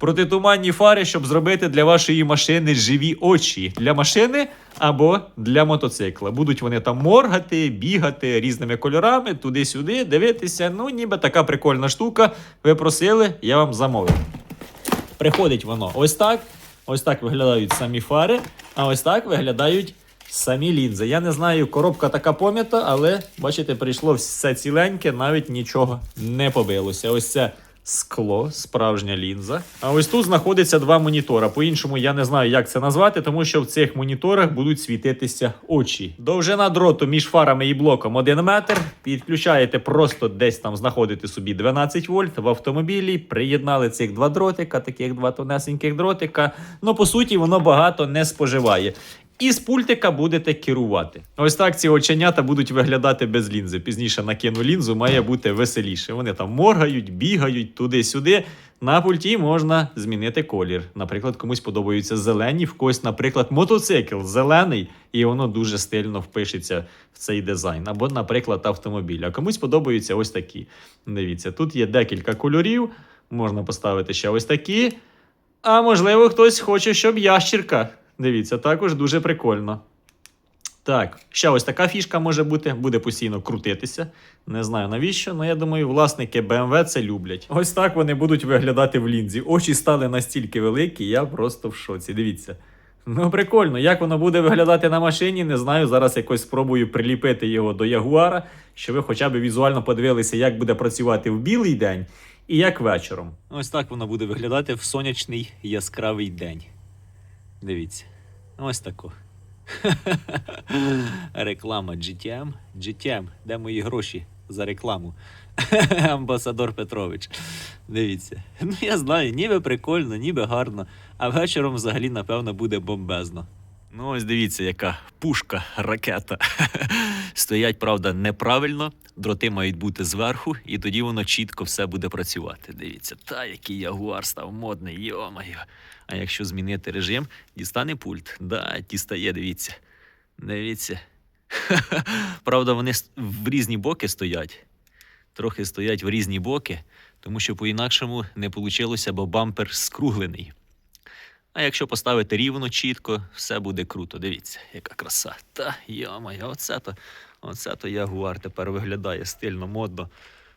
Протитуманні фари, щоб зробити для вашої машини живі очі для машини або для мотоцикла. Будуть вони там моргати, бігати різними кольорами, туди-сюди, дивитися. Ну, ніби така прикольна штука. Ви просили, я вам замовив. Приходить воно ось так. Ось так виглядають самі фари, а ось так виглядають самі лінзи. Я не знаю, коробка така пом'ята, але бачите, прийшло все ціленьке, навіть нічого не побилося. Ось це скло, справжня лінза. А ось тут знаходиться два монітора. По-іншому я не знаю, як це назвати, тому що в цих моніторах будуть світитися очі. Довжина дроту між фарами і блоком 1 метр. Підключаєте просто десь там знаходите собі 12 вольт в автомобілі. Приєднали цих два дротика, таких два тонесеньких дротика. Ну, по суті, воно багато не споживає. І з пультика будете керувати. Ось так ці оченята будуть виглядати без лінзи. Пізніше накину лінзу, має бути веселіше. Вони там моргають, бігають туди-сюди. На пульті можна змінити колір. Наприклад, комусь подобаються зелені, в когось, наприклад, мотоцикл зелений, і воно дуже стильно впишеться в цей дизайн. Або, наприклад, автомобіль. А комусь подобаються ось такі. Дивіться, тут є декілька кольорів. Можна поставити ще ось такі. А можливо, хтось хоче, щоб ящірка. Дивіться, також дуже прикольно. Так, ще ось така фішка може бути, буде постійно крутитися. Не знаю навіщо, але я думаю, власники BMW це люблять. Ось так вони будуть виглядати в лінзі. Очі стали настільки великі, я просто в шоці. Дивіться. Ну, прикольно, як воно буде виглядати на машині, не знаю. Зараз якось спробую приліпити його до Ягуара, щоб ви хоча б візуально подивилися, як буде працювати в білий день і як вечором. Ось так воно буде виглядати в сонячний яскравий день. Дивіться. Ось тако. Реклама GTM. GTM, де мої гроші за рекламу? Амбасадор Петрович. Дивіться. Ну я знаю, ніби прикольно, ніби гарно, а вечором взагалі, напевно, буде бомбезно. Ну, ось дивіться, яка пушка, ракета. Стоять, правда, неправильно. Дроти мають бути зверху, і тоді воно чітко все буде працювати. Дивіться, та який ягуар став модний, йомайо. А якщо змінити режим, дістане пульт. Да, дістає, дивіться. Дивіться. Правда, вони в різні боки стоять. Трохи стоять в різні боки, тому що по-інакшому не вийшло, бо бампер скруглений. А якщо поставити рівно, чітко, все буде круто. Дивіться, яка краса. Та йомайо, оце то, оце то ягуар тепер виглядає стильно, модно,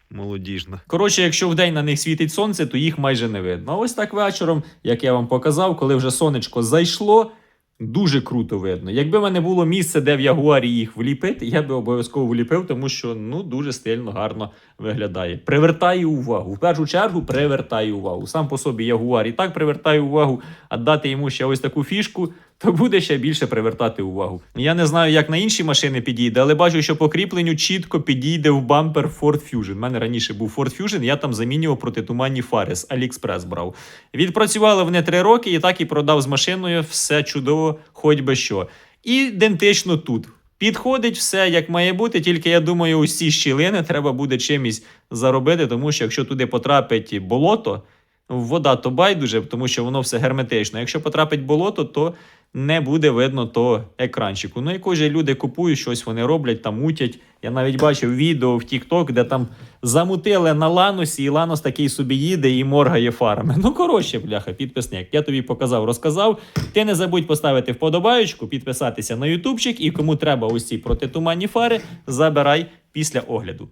молодіжно. Коротше, якщо вдень на них світить сонце, то їх майже не видно. А ось так вечором, як я вам показав, коли вже сонечко зайшло. Дуже круто видно. Якби в мене було місце, де в Ягуарі їх вліпити, я би обов'язково вліпив, тому що ну дуже стильно гарно виглядає. Привертаю увагу. В першу чергу привертаю увагу. Сам по собі Ягуар і так привертає увагу, а дати йому ще ось таку фішку, то буде ще більше привертати увагу. Я не знаю, як на інші машини підійде, але бачу, що по кріпленню чітко підійде в бампер Ford Fusion. У мене раніше був Ford Fusion, я там замінював протитуманні фари з AliExpress брав. Відпрацювали вони три роки і так і продав з машиною все чудово, хоч би що. Ідентично тут. Підходить все як має бути, тільки я думаю, ці щілини треба буде чимось заробити, тому що якщо туди потрапить болото, вода то байдуже, тому що воно все герметично. Якщо потрапить болото, то не буде видно того екранчику. Ну, якось же люди купують щось, вони роблять, там мутять. Я навіть бачив відео в TikTok, де там замутили на ланосі, і ланос такий собі їде і моргає фарами. Ну, коротше, бляха, підписник. Я тобі показав, розказав. Ти не забудь поставити вподобаєчку, підписатися на ютубчик, і кому треба ось ці протитуманні фари, забирай після огляду.